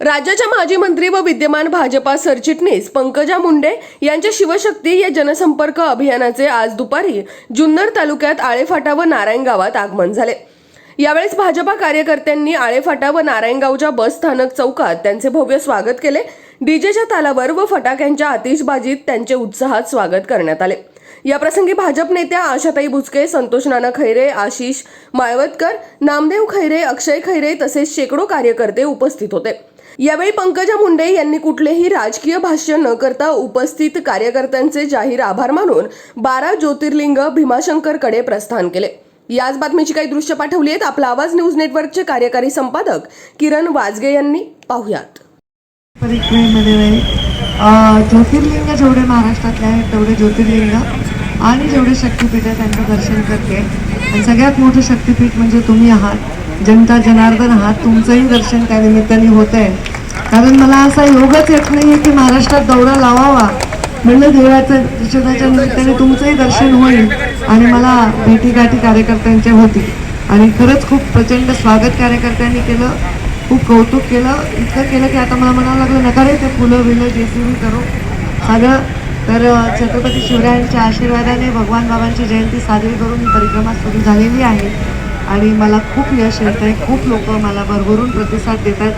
राज्याच्या माजी मंत्री व विद्यमान भाजपा सरचिटणीस पंकजा मुंडे यांच्या शिवशक्ती या जनसंपर्क अभियानाचे आज दुपारी जुन्नर तालुक्यात आळेफाटा व नारायण गावात आगमन झाले. यावेळेस भाजपा कार्यकर्त्यांनी आळेफाटा व नारायणगावच्या बस स्थानक चौकात त्यांचे भव्य स्वागत केले. डीजेच्या तालावर व फटाक्यांच्या आतिषबाजीत त्यांचे उत्साहात स्वागत करण्यात आले. याप्रसंगी भाजप नेत्या आशाताई भुजके संतोष नाना खैरे आशिष माळवतकर नामदेव खैरे अक्षय खैरे तसेच शेकडो कार्यकर्ते उपस्थित होते. यावेळी पंकजा मुंडे यांनी कुठलेही राजकीय भाष्य न करता उपस्थित कार्यकर्त्यांचे जाहीर आभार मानून बारा ज्योतिर्लिंग भीमाशंकरकडे प्रस्थान केले. याच बातमीची काही दृश्य पाठवली आहेत आपला आवाज न्यूज नेटवर्कचे कार्यकारी संपादक किरण वाजगे यांनी पाहुयात. ज्योतिर्लिंग जेवढे महाराष्ट्रातले आहेत तेवढे ज्योतिर्लिंग आणि जेवढे शक्तिपीठ आहे त्यांचं दर्शन करते. आणि सगळ्यात मोठं शक्तिपीठ म्हणजे तुम्ही आहात. जनता जनार्दन आहात. तुमचंही दर्शन त्या निमित्ताने होत आहे कारण मला असा योगच येत नाही आहे की महाराष्ट्रात दौरा लावावा. म्हणलं देवाचं दर्शनाच्या निमित्ताने तुमचंही दर्शन होईल. आणि मला भेटीगाठी कार्यकर्त्यांच्या होती आणि खरंच खूप प्रचंड स्वागत कार्यकर्त्यांनी केलं. खूप कौतुक केलं. इतकं केलं की आता मला म्हणावं लागलं नका रे ते फुलं बिलं जे सी बी करू. सगळं तर छत्रपती शिवरायांच्या आशीर्वादाने भगवान बाबांची जयंती साजरी करून परिक्रमा सुरू झालेली आहे. आणि मला खूप यश येत आहे खूप लोक मला भरभरून प्रतिसाद देतात.